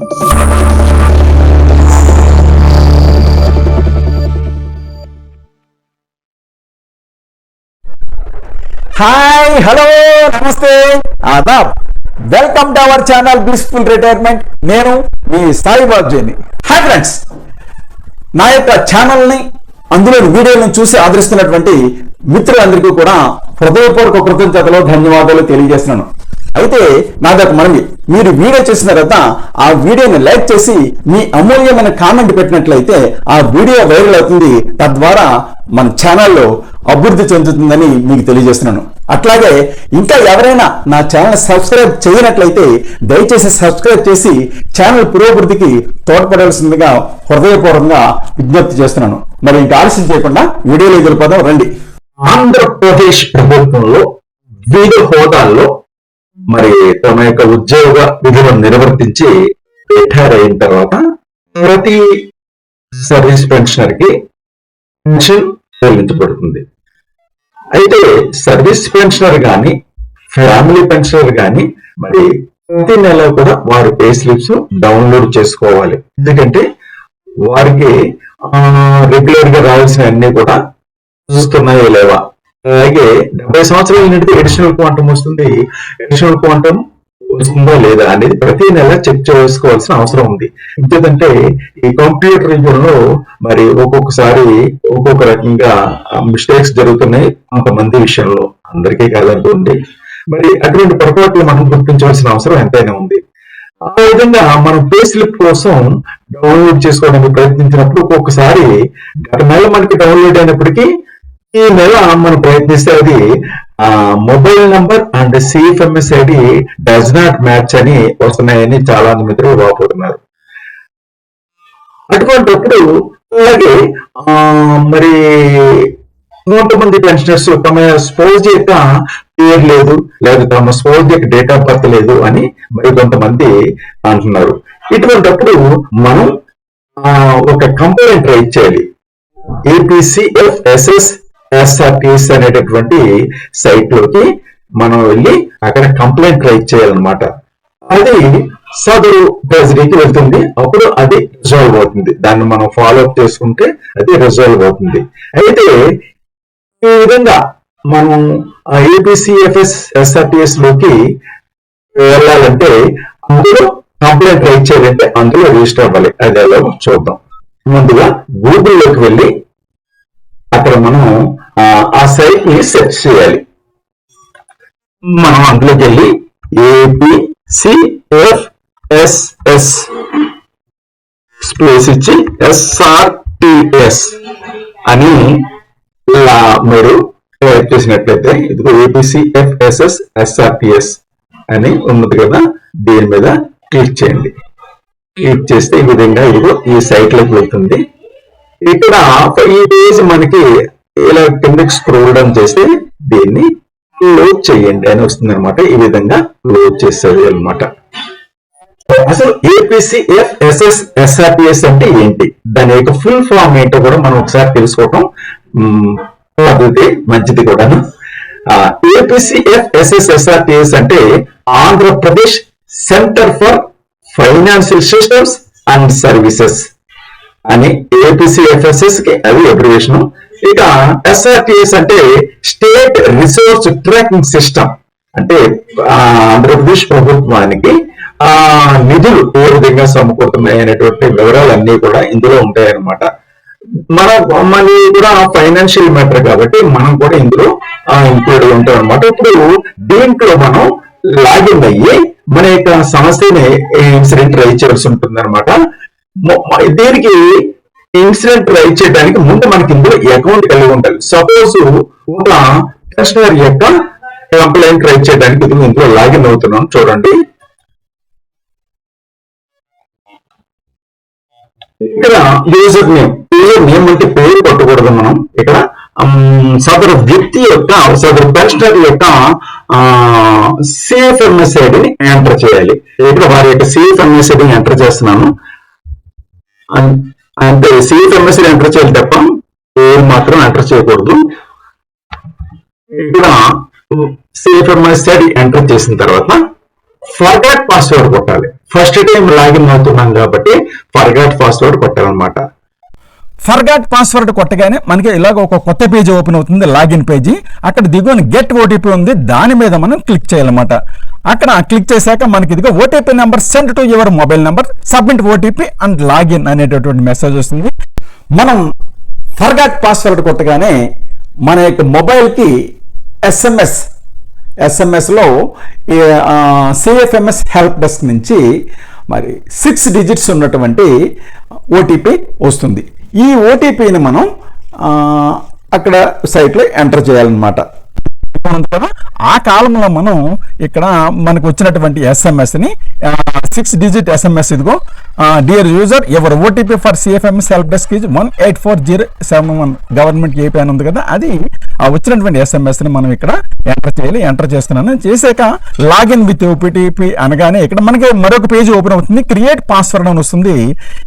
Hi hello namaste. Aadab welcome to our channel blissful retirement. నేను మీ సాయిబాబ్జీని hi friends. నా యొక్క ఛానల్ని అందులో వీడియోలను చూసి ఆదరిస్తున్నటువంటి మిత్రులందరికీ కూడా హృదయపూర్వక కృతజ్ఞతలో ధన్యవాదాలు తెలియజేస్తున్నాను. అయితే నాదొక మనవి. మీరు వీడియో చేసిన తర్వాత ఆ వీడియోని లైక్ చేసి మీ అమూల్యమైన కామెంట్ పెట్టినట్లయితే ఆ వీడియో వైరల్ అవుతుంది. తద్వారా మన ఛానల్లో అభివృద్ధి చెందుతుందని మీకు తెలియజేస్తున్నాను. అట్లాగే ఇంకా ఎవరైనా నా ఛానల్ సబ్స్క్రైబ్ చేయనట్లయితే దయచేసి సబ్స్క్రైబ్ చేసి ఛానల్ పురోభివృద్ధికి తోడ్పడాల్సిందిగా హృదయపూర్వకంగా విజ్ఞప్తి చేస్తున్నాను. మరి ఇంకా ఆలస్యం చేయకుండా వీడియోలో ఎదురుపోదాం. రండి. ఆంధ్రప్రదేశ్ ప్రభుత్వంలో వివిధ హోదాల్లో మరి తమ యొక్క ఉద్యోగ విధులను నిర్వర్తించి రిటైర్ అయిన తర్వాత ప్రతి సర్వీస్ పెన్షనర్కి పెన్షన్ చెల్లించబడుతుంది. అయితే సర్వీస్ పెన్షనర్ గాని ఫ్యామిలీ పెన్షనర్ గాని మరి ప్రతి నెల కూడా వారి పే స్లిప్స్ డౌన్లోడ్ చేసుకోవాలి. ఎందుకంటే వారికి రెగ్యులర్గా రావాల్సిన అన్ని కూడా చూస్తున్నాయో లేవా అలాగే డెబ్బై సంవత్సరాలు నుండి ఎడిషనల్ క్వాంటం వస్తుంది. ఎడిషనల్ క్వాంటం వస్తుందా లేదా అనేది ప్రతి నెల చెక్ చేసుకోవాల్సిన అవసరం ఉంది. ఎందుకంటే ఈ కంప్యూటర్ యుగంలో మరి ఒక్కొక్కసారి ఒక్కొక్క రకంగా మిస్టేక్స్ జరుగుతున్నాయి కొంతమంది విషయంలో. అందరికీ కాదనుకోండి మరి అటువంటి పొరపాట్లు మనం గుర్తించవలసిన అవసరం ఎంతైనా ఉంది. ఆ విధంగా మనం పే స్లిప్ కోసం డౌన్లోడ్ చేసుకోవడానికి ప్రయత్నించినప్పుడు ఒక్కొక్కసారి గత నెల మనకి డౌన్లోడ్ అయినప్పటికీ ఈ నెల మనం ప్రయత్నిస్తే అది mobile number and CFMS ID does not match అని వస్తున్నాయని చాలా మంది మిత్రులు బాగుపడుతున్నారు అటువంటిప్పుడు అలాగే ఆ, మరి కొంతమంది పెన్షనర్స్ తమ స్పోజ్ యొక్క పేరు లేదు లేదా తమ స్పోజ్ యొక్క డేట్ ఆఫ్ బర్త్ లేదు అని మరి కొంతమంది అంటున్నారు. ఇటువంటిప్పుడు మనం ఆ, ఒక కంప్లైంట్ రైట్ చేయాలి. ఏపీసీఎఫ్ఎస్ఎస్ ఎస్ఆర్పిఎస్ అనేటటువంటి సైట్లోకి మనం వెళ్ళి అక్కడ కంప్లైంట్ రైట్ చేయాలన్నమాట. అది సదరు ట్రెజరీకి వెళ్తుంది. అప్పుడు అది రిజాల్వ్ అవుతుంది. దాన్ని మనం ఫాలో అప్ చేసుకుంటే అది రిజాల్వ్ అవుతుంది. అయితే ఈ విధంగా మనం ఏబిసిఎఫ్ఎస్ ఎస్ఆర్టీఎస్లోకి వెళ్ళాలంటే అందులో కంప్లైంట్ రైట్ చేయాలంటే అందులో రిజిస్టర్ అవ్వాలి. అది ఎలా చూద్దాం. ముందుగా గూగుల్లోకి వెళ్ళి అక్కడ మనం ఆ, సైట్ని సెర్చ్ చేయాలి. మనం అందులోకి వెళ్ళి ఏపీసీఎఫ్ఎస్ఎస్ స్పేస్ ఇచ్చి ఎస్ఆర్టిఎస్ అని ఇలా మీరు టైప్ చేసినట్లయితే ఇదిగో ఏపీసీఎఫ్ఎస్ఎస్ ఎస్ఆర్టిఎస్ అని ఉన్నది కదా దీని మీద క్లిక్ చేయండి. క్లిక్ చేస్తే ఈ విధంగా ఇదిగో ఈ సైట్లోకి వెళ్తుంది. ఇక్కడ ఈ పేజ్ మనకి ఇలా కిందకి స్క్రోల్ డౌన్ చేస్తే దీన్ని లోడ్ చేయండి అని వస్తుంది అనమాట ఈ విధంగా లోడ్ చేసేది అన్నమాట. అసలు ఏపీసీఎఫ్ ఎస్ఎస్ ఎస్ఆర్పిఎస్ అంటే ఏంటి? దాని యొక్క ఫుల్ ఫామ్ ఏంటో కూడా మనం ఒకసారి తెలుసుకోవటం పద్ధతి మంచిది కూడాను. ఏపీసీఎఫ్ ఎస్ఎస్ ఎస్ఆర్పిఎస్ అంటే Andhra Pradesh centre for financial systems and services. అని ఏపీసీఎఫ్ఎస్ఎస్కి అది అబ్రివేషన్ ఇక ఎస్ఆర్టిఎస్ అంటే స్టేట్ రిసోర్స్ ట్రాకింగ్ సిస్టమ్ అంటే ఆంధ్రప్రదేశ్ ప్రభుత్వానికి ఆ నిధులు ఏ విధంగా సమకూరుతున్నాయి అనేటువంటి వివరాలన్నీ కూడా ఇందులో ఉంటాయన్నమాట. మన మనది కూడా ఫైనాన్షియల్ మ్యాటర్ కాబట్టి మనం కూడా ఇందులో ఇంక్లూడ్ ఉంటాం అనమాట ఇప్పుడు దీంట్లో మనం లాగిన్ అయ్యి మన యొక్క సమస్యని ఇన్సిడెంట్ రైజ్ చేయాల్సి ఉంటుంది అనమాట దీనికి ఇన్సిడెంట్ రైట్ చేయడానికి ముందు మనకి ఇందులో అకౌంట్ కలిగి ఉండాలి. సపోజ్ ఒక కస్టమర్ యొక్క కంప్లైంట్ రైట్ చేయడానికి ఇది ఇందులో లాగిన్ అవుతున్నాం. చూడండి. ఇక్కడ యూజర్ నేమ్ యూజర్ నేమ్ అంటే పేరు కొట్టకూడదు మనం. ఇక్కడ సదరు వ్యక్తి యొక్క సదరు పెన్షనర్ యొక్క సిఎఫ్ఎంఎస్ ఐడిని ఎంటర్ చేయాలి. ఇక్కడ వారి యొక్క సిఎఫ్ఎంఎస్ ఐడిని ఎంటర్ చేస్తున్నాను. అంటే అంటే ఎంఎస్సీ ఎంటర్ చేయాలి తప్ప పేరు మాత్రం ఎంటర్ చేయకూడదు. ఇక్కడ సిఎఫ్ఎంఎస్ ఎంటర్ చేసిన తర్వాత ఫర్గాట్ పాస్వర్డ్ కొట్టాలి. ఫస్ట్ టైం లాగిన్ అవుతున్నాం కాబట్టి ఫర్గాట్ పాస్వర్డ్ కొట్టాలన్నమాట. ఫర్గాట్ పాస్వర్డ్ కొట్టగానే మనకి ఇలాగ ఒక కొత్త పేజీ ఓపెన్ అవుతుంది లాగిన్ పేజీ అక్కడ దిగువన గెట్ ఓటీపీ ఉంది దాని మీద మనం క్లిక్ చేయాలన్నమాట. అక్కడ క్లిక్ చేశాక మనకి ఇదిగో OTP number send to your mobile number submit OTP and login అనేటటువంటి మెసేజ్ వస్తుంది. మనం ఫర్గాట్ పాస్వర్డ్ కొట్టగానే మన యొక్క మొబైల్కి ఎస్ఎంఎస్ ఎస్ఎంఎస్లో సిఎఫ్ఎంఎస్ హెల్ప్ డెస్క్ నుంచి మరి సిక్స్ డిజిట్స్ ఉన్నటువంటి ఓటీపీ వస్తుంది. ఈ ఓటీపీని మనం అక్కడ సైట్లో ఎంటర్ చేయాలన్నమాట. కదా ఆ కాలంలో మనం ఇక్కడ మనకు వచ్చినటువంటి ఎస్ఎంఎస్ని సిక్స్ డిజిట్ ఎస్ఎంఎస్ ఇదిగో dear user your OTP for CFMS help desk is one eight four zero seven one government AP అని ఉంది కదా అది ఆ వచ్చినటువంటి ఎస్ఎంఎస్ని మనం ఇక్కడ ఎంటర్ చేయాలి. ఎంటర్ చేస్తున్నాను. చేసాక లాగిన్ విత్ ఓపీటీపీ అనగానే ఇక్కడ మనకి మరొక పేజ్ ఓపెన్ అవుతుంది. క్రియేట్ పాస్వర్డ్ అని వస్తుంది.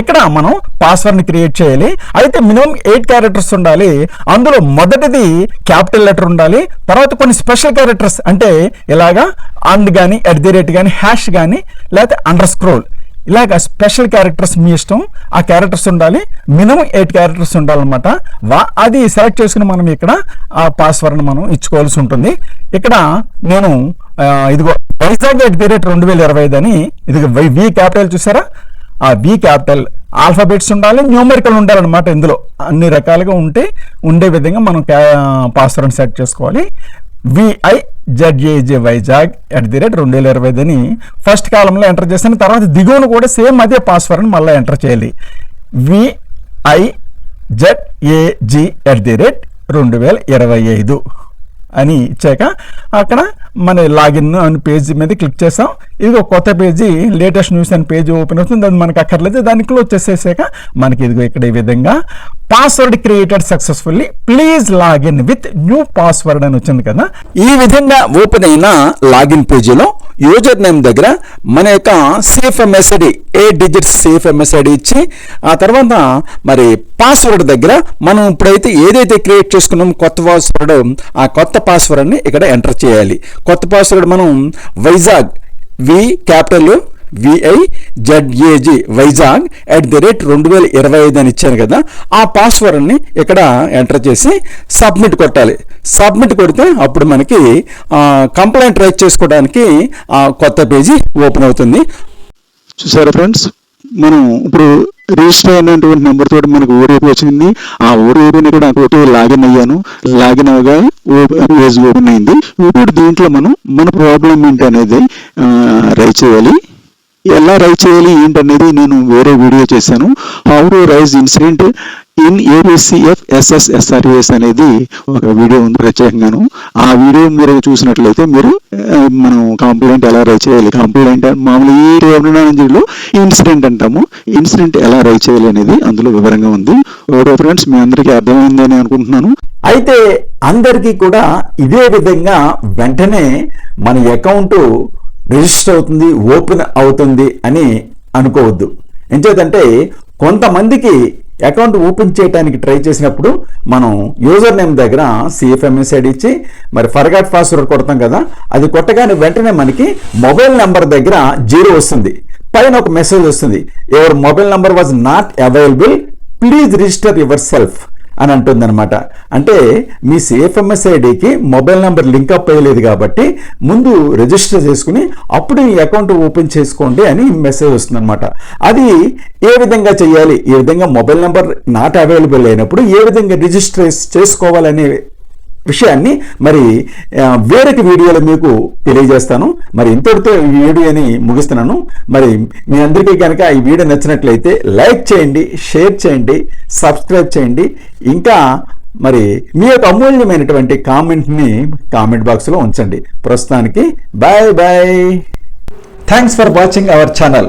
ఇక్కడ మనం పాస్వర్డ్ని క్రియేట్ చేయాలి. అయితే మినిమం ఎయిట్ క్యారెక్టర్స్ ఉండాలి. అందులో మొదటిది క్యాపిటల్ లెటర్ ఉండాలి. తర్వాత కొన్ని స్పెషల్ క్యారెక్టర్స్ అంటే ఇలాగా అండ్ కానీ ఎట్ ది రేట్ కానీ హ్యాష్ కానీ లేకపోతే అండర్ స్క్రోల్ ఇలాగ స్పెషల్ క్యారెక్టర్స్ మీ ఇష్టం ఆ క్యారెక్టర్స్ ఉండాలి మినిమం ఎయిట్ క్యారెక్టర్స్ ఉండాలన్నమాట. వా అది సెలెక్ట్ చేసుకుని మనం ఇక్కడ ఆ పాస్వర్డ్ని మనం ఇచ్చుకోవాల్సి ఉంటుంది. ఇక్కడ నేను ఇదిగో వైజాగ్ ఎట్ ది రేట్ రెండు వేల ఇరవై ఐదు అని ఇదిగో వై- వి క్యాపిటల్ చూసారా? ఆ వి క్యాపిటల్ ఆల్ఫాబెట్స్ ఉండాలి న్యూమరికల్ ఉండాలన్నమాట ఇందులో. అన్ని రకాలుగా ఉంటే ఉండే విధంగా మనం పాస్వర్డ్ని సెట్ చేసుకోవాలి. VI ZAJ Vizag at the rate రెండు వేల ఇరవై అని ఫస్ట్ కాలంలో ఎంటర్ చేసిన తర్వాత దిగువన కూడా సేమ్ అదే పాస్వర్డ్ని మళ్ళీ ఎంటర్ చేయాలి. VI ZAG at the rate రెండు వేల ఇరవై ఐదు అని ఇచ్చాక అక్కడ మన లాగిన్ అని పేజీ మీద క్లిక్ చేసాం ఇది ఒక కొత్త పేజీ లేటెస్ట్ న్యూస్ అని పేజీ ఓపెన్ అవుతుంది. అది మనకు అక్కర్లేదు. దాన్ని క్లోజ్ చేసేసాక మనకి ఇదిగో ఇక్కడ ఈ విధంగా password created successfully please login with new password అని వచ్చింది కదా. ఈ విధంగా ఓపెన్ అయిన లాగిన్ పేజీలో యూజర్ నేమ్ దగ్గర మన యొక్క సేఫ్ ఎంఎస్ఐడి ఏ డిజిట్స్ సేఫ్ ఎంఎస్ఐడి ఇచ్చి ఆ తర్వాత మరి పాస్వర్డ్ దగ్గర మనం ఇప్పుడైతే ఏదైతే క్రియేట్ చేసుకున్నామో కొత్త పాస్వర్డ్ ఆ కొత్త పాస్వర్డ్ని ఇక్కడ ఎంటర్ చేయాలి. కొత్త పాస్వర్డ్ మనం Vizag V capital VI ZAG Vizag at the rate రెండు వేల ఇరవై ఐదు అని ఇచ్చాను కదా ఆ పాస్వర్డ్ని ఇక్కడ ఎంటర్ చేసి సబ్మిట్ కొట్టాలి. సబ్మిట్ కొడితే అప్పుడు మనకి కంప్లైంట్ రైట్ చేసుకోవడానికి ఆ, కొత్త పేజీ ఓపెన్ అవుతుంది. చూసారా ఫ్రెండ్స్ మనం ఇప్పుడు రిజిస్టర్ అయినటువంటి నెంబర్ తోటి మనకు ఓటీపీ వచ్చింది. ఆ ఓటీపీని కూడా నాకు లాగిన్ అయ్యాను. లాగిన్ అవగా పేజ్ ఓపెన్ అయింది. ఇప్పుడు దీంట్లో మనం మన ప్రాబ్లం ఏంటి అనేది రైట్ చేయాలి. ఎలా రైజ్ చేయాలి ఏంటనేది నేను వేరే వీడియో చేశాను. How to raise incident in ABCF SSSRS అనేది ఒక వీడియో ఉంది ప్రత్యేకంగాను. ఆ వీడియో మీరు చూసినట్లయితే మీరు మనం కంప్లైంట్ ఎలా రైట్ చేయాలి కంప్లైంట్ మామూలు ఈ టెర్మినాలజీలో ఇన్సిడెంట్ అంటాము. ఇన్సిడెంట్ ఎలా రైట్ చేయాలి అనేది అందులో వివరంగా ఉంది. ఓకే ఫ్రెండ్స్ మీ అందరికీ అర్థమైందని అనుకుంటున్నాను. అయితే అందరికీ కూడా ఇదే విధంగా వెంటనే మన అకౌంట్ రిజిస్టర్ అవుతుంది ఓపెన్ అవుతుంది అని అనుకోవద్దు. ఎంచేతంటే కొంతమందికి అకౌంట్ ఓపెన్ చేయడానికి ట్రై చేసినప్పుడు మనం యూజర్ నేమ్ దగ్గర సిఎఫ్ఎంఎస్ ఐడి ఇచ్చి మరి ఫర్గాట్ పాస్వర్డ్ కొడతాం కదా అది కొట్టగానే వెంటనే మనకి మొబైల్ నెంబర్ దగ్గర జీరో వస్తుంది. పైన ఒక మెసేజ్ వస్తుంది. Your mobile number was not available. Please register yourself. అని అంటుందన్నమాట. అంటే మీ సిఎఫ్ఎంఎస్ ఐడికి మొబైల్ నెంబర్ లింక్ అప్ అయ్యలేదు కాబట్టి ముందు రిజిస్టర్ చేసుకుని అప్పుడు ఈ అకౌంట్ ఓపెన్ చేసుకోండి అని మెసేజ్ వస్తుందన్నమాట. అది ఏ విధంగా చేయాలి ఏ విధంగా మొబైల్ నెంబర్ నాట్ అవైలబుల్ అయినప్పుడు ఏ విధంగా రిజిస్టర్ చేసుకోవాలనే విషయాన్ని మరి వేరొక వీడియోలో మీకు తెలియజేస్తాను. మరి ఇంతటితో ఈ వీడియోని ముగిస్తున్నాను. మరి మీ అందరికీ కనుక ఈ వీడియో నచ్చినట్లయితే లైక్ చేయండి షేర్ చేయండి సబ్స్క్రైబ్ చేయండి. ఇంకా మరి మీ యొక్క అమూల్యమైనటువంటి కామెంట్ని కామెంట్ బాక్స్లో ఉంచండి. ప్రస్తుతానికి bye bye. Thanks for watching our channel.